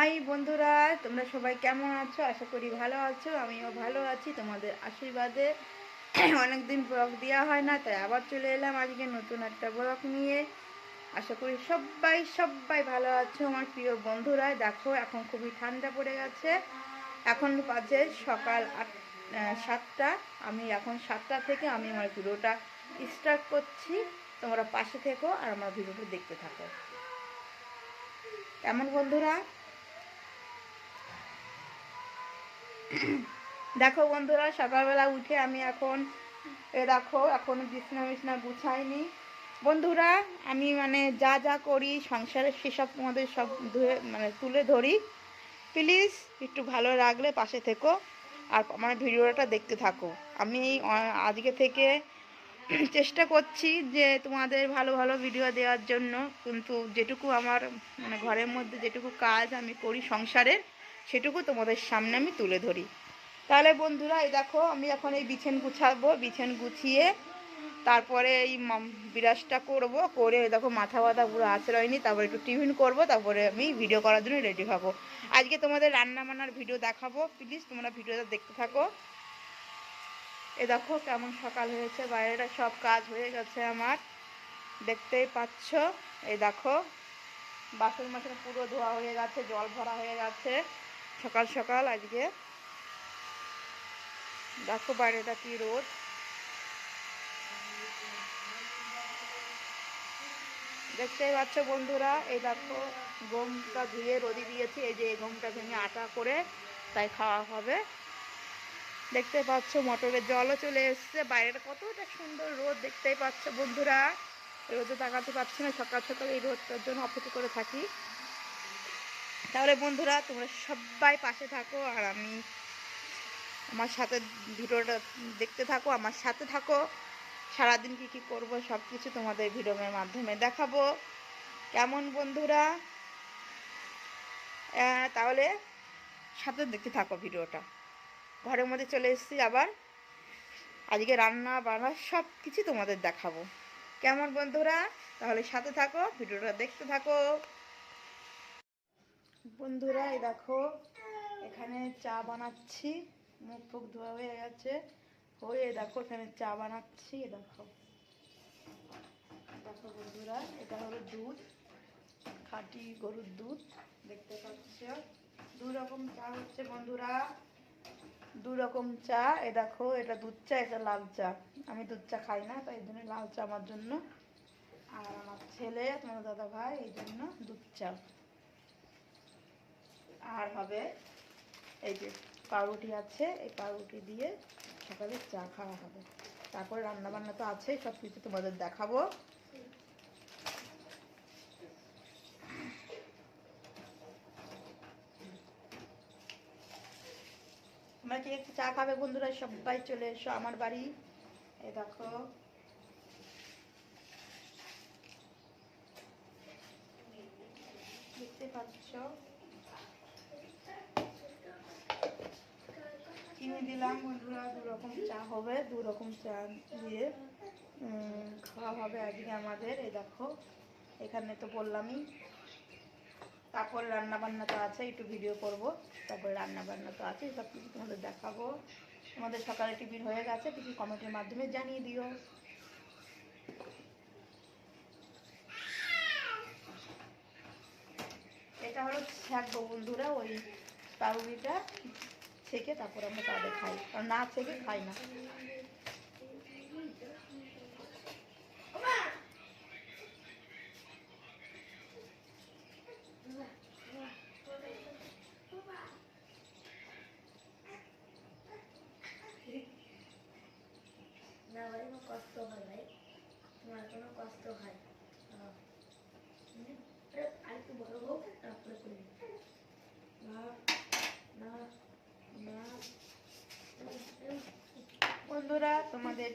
High বন্ধুরা, তোমরা সবাই কেমন আছো? আশা করি ভালো আছো, আমিও ভালো আছি। তোমাদের আশীর্বাদে অনেকদিন ব্লগ দেওয়া হয় না, তাই আবার চলে এলাম আজকে নতুন একটা ব্লগ নিয়ে। আশা করি সবাই সবাই ভালো আছো, আমার প্রিয় বন্ধুরা। দেখো, এখন খুবই ঠান্ডা পড়ে গেছে। এখন বাজে সকাল আট সাতটা। আমি এখন সাতটা থেকে আমি আমার ভিডিওটা স্টার্ট করছি। তোমরা পাশে থেকো আর আমার ভিডিওটা দেখতে থাকো। কেমন বন্ধুরা? দেখো বন্ধুরা, সকালবেলা উঠে আমি এখন, এ দেখো, এখন বিছনা বিছনা গুছাইনি। বন্ধুরা, আমি মানে যা যা করি, সংসারে সেসব তোমাদের সব ধুয়ে মানে তুলে ধরি। প্লিজ, একটু ভালো লাগলে পাশে থেকো আর আমার ভিডিওটা দেখতে থাকো। আমি আজকে থেকে চেষ্টা করছি যে তোমাদের ভালো ভালো ভিডিও দেওয়ার জন্য। কিন্তু যেটুকু আমার মানে ঘরের মধ্যে যেটুকু কাজ আমি করি সংসারের সেটুকু তোমাদের সামনে আমি তুলে ধরি। তাহলে বন্ধুরা, এই দেখো, আমি এখন এই বিছেন গুছাবো। বিছেন গুছিয়ে তারপরে এই বিরাজটা করব। করে দেখো, মাথা ব্যথা পুরো আশ্রয় নি তারপরে একটু টিফিন করব। তারপরে আমি ভিডিও করার জন্য রেডি হব। আজকে তোমাদের রান্না বান্নার ভিডিও দেখাবো। প্লিজ তোমরা ভিডিওটা দেখতে থাকো। এ দেখো, কেমন সকাল হয়েছে। বাইরেটা সব কাজ হয়ে গেছে আমার। দেখতেই পাচ্ছ? এই দেখো বাসন মাসন পুরো ধোয়া হয়ে গেছে, জল ভরা হয়ে গেছে। সকাল সকাল আজকে। দেখো বাইরেটা কি রোদ। দেখতেই পাচ্ছ বন্ধুরা, এই দেখো গমটা ধুয়ে রোদি দিয়েছি, এই যে এই গমটা ভেঙে আটা করে তাই খাওয়া হবে। দেখতে পাচ্ছ মোটরের জলও চলে এসছে, বাইরেটা কতটা সুন্দর রোদ দেখতেই পাচ্ছ বন্ধুরা। রোদে তাকাতে পারছি না, সকাল সকাল এই রোদটার জন্য অপেক্ষা করে থাকি। তাহলে বন্ধুরা, তোমরা সবাই পাশে থাকো আর আমি আমার সাথে ভিডিওটা দেখতে থাকো, আমার সাথে থাকো। সারাদিন কি কি করব সব কিছু তোমাদের ভিডিওর মাধ্যমে দেখাবো। কেমন বন্ধুরা? তাহলে সাথে দেখতে থাকো ভিডিওটা। ঘরের মধ্যে চলে এসেছি আবার। আজকে রান্না বান্না সব কিছু তোমাদের দেখাবো। কেমন বন্ধুরা? তাহলে সাথে থাকো, ভিডিওটা দেখতে থাকো। বন্ধুরা, এই দেখো, এখানে চা বানাচ্ছি। মুখ ফুক ধোয়া হয়ে গেছে। হয়ে দেখো, এখানে চা বানাচ্ছি দেখো। দেখো বন্ধুরা, এটা হলো দুধ, খাঁটি গরুর দুধ, দেখতে পাচ্ছ? দু রকম চা হচ্ছে বন্ধুরা। দু রকম চা, এ দেখো, এটা দুধ চা, এটা লাল চা। আমি দুধ চা খাই না, তাই জন্য লাল চা আমার জন্য। আর আমার ছেলে, তোমার দাদা ভাই এই জন্য দুধ চা। আর হবে এই যে পাউরুটি আছে, এই পাউরুটি দিয়ে সকালে চা খাওয়া হবে। তারপরে রান্না বান্না তো আছে সব কিছু তোমাদের দেখাবো। তোমরা কি একটু চা খাবে বন্ধুরা? সবাই চলে এসো আমার বাড়ি। এ দেখো। দেখতে পাচ্ছ? চিনি দিলাম, বন্ধুরা দু রকম চা হবে দু রকম চা দিয়ে খাওয়া হবে আজকে আমাদের, এই দেখো, এখানে তো বললামই। তারপর রান্না বান্না তো আছে, একটু ভিডিও করব। তারপরে রান্না বান্না তো আছে সব কিছু তোমাদের দেখাবো। তোমাদের সকালে টিফিন হয়ে গেছে, কিছু কমেন্টের মাধ্যমে জানিয়ে দিও। এটা হলো ছাকবো বন্ধুরা, ওই পাউরিটা ছেঁকে তারপর আমরা তাদের খাই। কারণ না ছেঁকে খাই না। না কষ্ট হয় ভাই। তোমার কোনো কষ্ট হয় আহ, হুম, আরে, আরেকটু বড় হোক তারপরে করি না না না বন্ধুরা, তোমাদের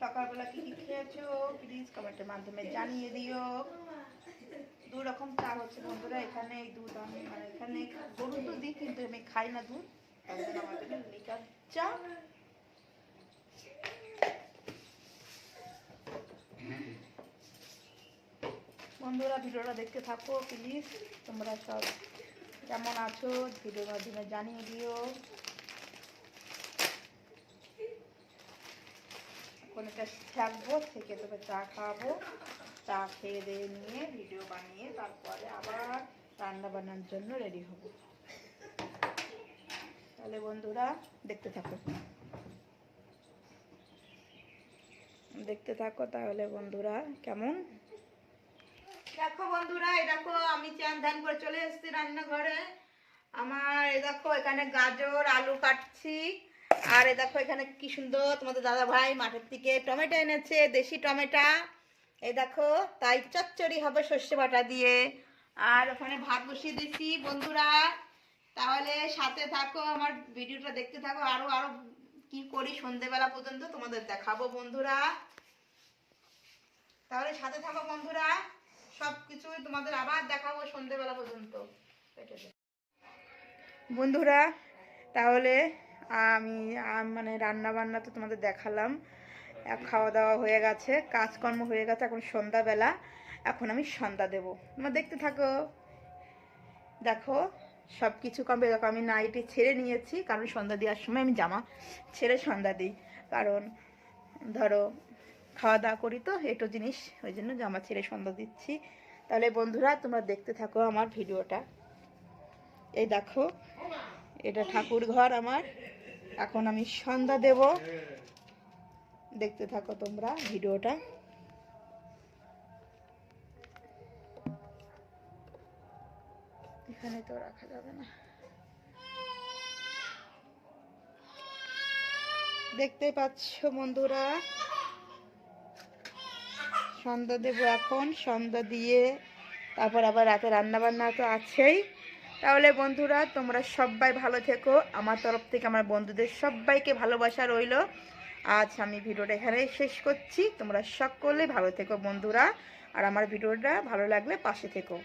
সকালবেলা কি কি খেয়েছো? প্লিজ কমেন্টের মাধ্যমে জানিয়ে দিও। দু রকম চা হচ্ছে বন্ধুরা, এখানে দুধ আমি মানে এখানে গরুর দুধ দিই, কিন্তু আমি খাই না দুধ। চা। বন্ধুরা, ভিডিওটা দেখতে থাকো প্লিজ তোমরা সব কেমন আছো? ভিডিওর মাধ্যমে জানিয়ে দিও। এটা থাকব, থেকে তোকে চা খাওয়াবো। চা খেয়ে দিয়ে নিয়ে ভিডিও বানিয়ে তারপরে আবার রান্না বান্নার জন্য রেডি হব। তাহলে বন্ধুরা, দেখতে থাকো। দেখতে থাকো তাহলে বন্ধুরা, কেমন? দেখো বন্ধুরা, এই দেখো আমি চান ধান করে চলে এসেছি রান্নাঘরে। আমার, এই দেখো এখানে গাজর, আলু কাটছি। আর এই দেখো এখানে কি সুন্দর তোমাদের দাদা ভাই মাঠের থেকে টমেটো এনেছে, দেশি টমেটো। এই দেখো, তাই চচ্চড়ি হবে সর্ষে বাটা দিয়ে। আর ওখানে ভাত বসিয়ে দিচ্ছি বন্ধুরা। তাহলে সাথে থাকো, আমার ভিডিওটা দেখতে থাকো। আরও আরও কি করি সন্ধেবেলা পর্যন্ত তোমাদের দেখাবো, বন্ধুরা। তাহলে সাথে থাকো, বন্ধুরা। সব কিছুই তোমাদের আবার দেখাবো সন্ধেবেলা পর্যন্ত। বন্ধুরা, তাহলে আমি মানে রান্না বান্না তো তোমাদের দেখালাম। খাওয়া দাওয়া হয়ে গেছে, কাজকর্ম হয়ে গেছে, এখন সন্ধ্যাবেলা। এখন আমি সন্ধ্যা দেব। তোমরা দেখতে থাকো। দেখো সব কিছু কমবে দেখো, আমি নাইটি ছেড়ে নিয়েছি, কারণ সন্ধ্যা দেওয়ার সময় আমি জামা ছেড়ে সন্ধ্যা দিই। কারণ, ধরো খাওয়া দাওয়া করি তো, এটো জিনিস, ওই জন্য জামা ছেড়ে সন্ধ্যা দিচ্ছি। তাহলে বন্ধুরা, তোমরা দেখতে থাকো আমার ভিডিওটা। এই দেখো, এটা ঠাকুর ঘর আমার। এখন আমি সন্ধ্যা দেব। দেখতে থাকো তোমরা ভিডিওটা। এখানে তো রাখা যাবে না। দেখতে পাচ্ছ বন্ধুরা? সন্ধ্যা দেব এখন, সন্ধ্যা দিয়ে তারপর আবার রাতে রান্না বান্না তো আছেই। তাহলে বন্ধুরা, তোমরা সবাই ভালো থেকো। আমার তরফ থেকে আমার বন্ধুদের সবাইকে ভালোবাসা রইল। আজ আমি ভিডিওটা এখানে শেষ করছি। তোমরা সকলে ভালো থেকো বন্ধুরা। আর আমার ভিডিওটা ভালো লাগলে পাশে থেকো।